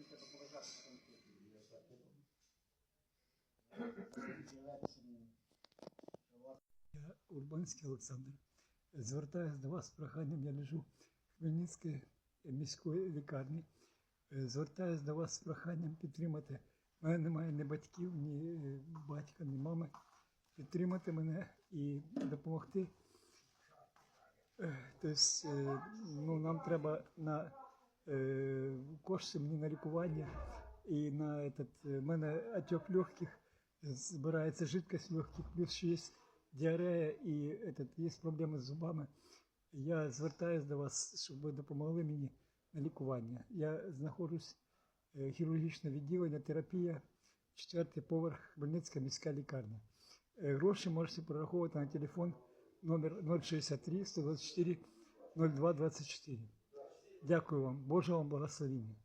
не треба поважати. Я Урбанський Олександр. Звертаюся до вас з проханням, я лежу в Хмельницькій міської лікарні. Звертаюся до вас з проханням підтримати. У мене немає ні батьків, ні е, батька, ні мами. Підтримати мене і допомогти. Е, Тобто, е, ну, нам треба на кошти мені на лікування і на этот, е, мене отек легких, збирається жидкость легких, плюс ще є діарея і этот, є проблеми з зубами. Я звертаюся до вас, щоб ви допомогли мені на лікування. Я знаходжусь е, хірургічне відділення, терапія, четвертий поверх Хмельницька міська лікарня. Е, Гроші можете прораховувати на телефон номер 063 124 02 24. Дякую вам. Божого вам благословення.